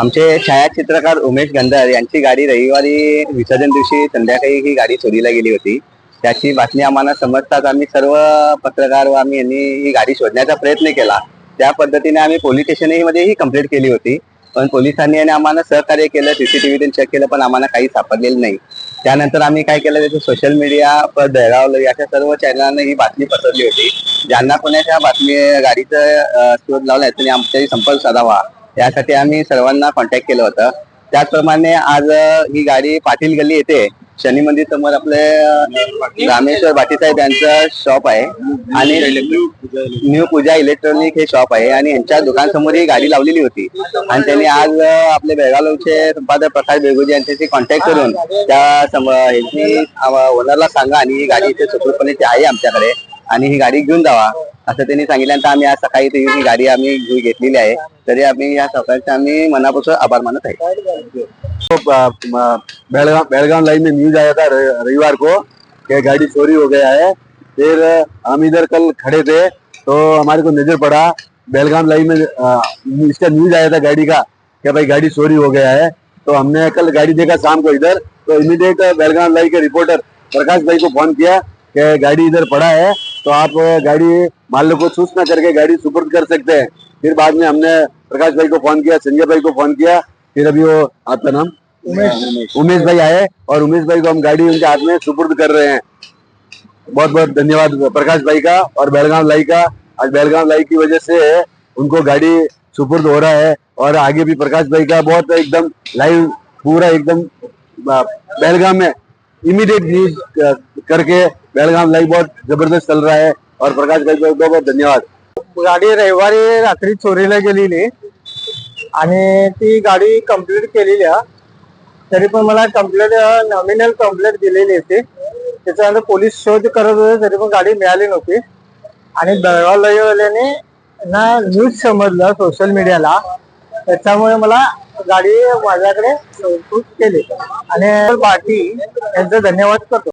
आमचे छायाचित्रकार उमेश गंधर यांची गाडी रविवारी विसर्जन दिवशी संध्याकाळी ही गाडी चोरीला गेली होती. त्याची बातमी आम्हाला समजताच आम्ही सर्व पत्रकार व आम्ही यांनी ही गाडी शोधण्याचा प्रयत्न केला. त्या पद्धतीने आम्ही पोलीस स्टेशनही मध्ये ही कंप्लेंट केली होती. पण पोलिसांनी आणि आम्हाला सहकार्य केलं सीसीटीव्ही चेक केलं पण आम्हाला काही सापडलेलं नाही. त्यानंतर आम्ही काय केलं त्याचं सोशल मीडिया पर दहरावलं. अशा सर्व चॅनलांना ही बातमी पसरली होती. ज्यांना कोणाच्या बातमी गाडीचं शोध लावला त्यांनी आमच्याशी संपर्क साधावा. यासाठी आम्ही सर्वांना कॉन्टॅक्ट केलं होतं. त्याचप्रमाणे आज ही गाडी पाटील गल्ली येते शनी मंदिर समोर आपले रामेश्वर भाटीसाहेब यांचं शॉप आहे. आणि न्यू पूजा इलेक्ट्रॉनिक हे शॉप आहे. आणि यांच्या दुकानसमोर ही गाडी लावलेली होती. आणि त्यांनी आज आपले बेळगावचे संपादक प्रकाश बेगुजी यांच्याशी कॉन्टॅक्ट करून त्या ओनरला सांगा आणि ही गाडी इथे सुखरूपणे ती आहे आमच्याकडे. आणि ही गाडी घेऊन जावा. असं सांगितल्यानंतर आम्ही आज सकाळी ही गाडी आम्ही घेतलेली आहे, तरी आम्ही या सरकारचे आम्ही मनापासून आभार मानत आहे. बेलगाम लाइन में न्यूज़ आया था रविवार को, कि गाड़ी चोरी हो गया है। फिर हम इधर कल खड़े थे तो हमारे को नज़र पड़ा। बेलगाम लाइन में इसका न्यूज़ आया था गाड़ी का, कि भाई गाड़ी चोरी हो गया है। तो हमने कल गाड़ी देखा शाम को इधर तो इमीडिएट बेलगाम लाइन के रिपोर्टर प्रकाश भाई को फ़ोन किया, कि गाड़ी इधर पड़ा है। तो आप गाड़ी मालिक को सूचना करके गाड़ी सुपुर्द कर सकते हैं। फिर बाद में हमने प्रकाश भाई को फ़ोन किया संजय भाई को फ़ोन किया फिर अभी वो आपका नाम? उमेश। उमेश भाई आए और उमेश भाई को हम गाड़ी उनके हाथ में सुपुर्द कर रहे हैं। बहुत बहुत धन्यवाद प्रकाश भाई का और बेलगांव लाई का। आज बेलगांव लाई की वजह से उनको गाड़ी सुपुर्द हो रहा है और आगे भी प्रकाश भाई का बहुत एकदम लाइव पूरा एकदम बेलगाम में इमीडिएट न्यूज़ करके बेलगाम लाइव बहुत जबरदस्त चल रहा है और प्रकाश भाई को बहुत धन्यवाद। गाडी रविवारी रात्री चोरीला गेलेली आणि ती गाडी कंप्लीट केलेली आहे. तरी पण मला कम्प्लेट नॉमिनल कम्प्लेट दिलेली होती. त्याच्यानंतर पोलीस शोध करत होते तरी पण गाडी मिळाली नव्हती. आणि बेळगाव ना न्यूज समजलं सोशल मीडियाला त्याच्यामुळे मला गाडी माझ्याकडे केली. आणि पार्टी यांचा धन्यवाद करतो.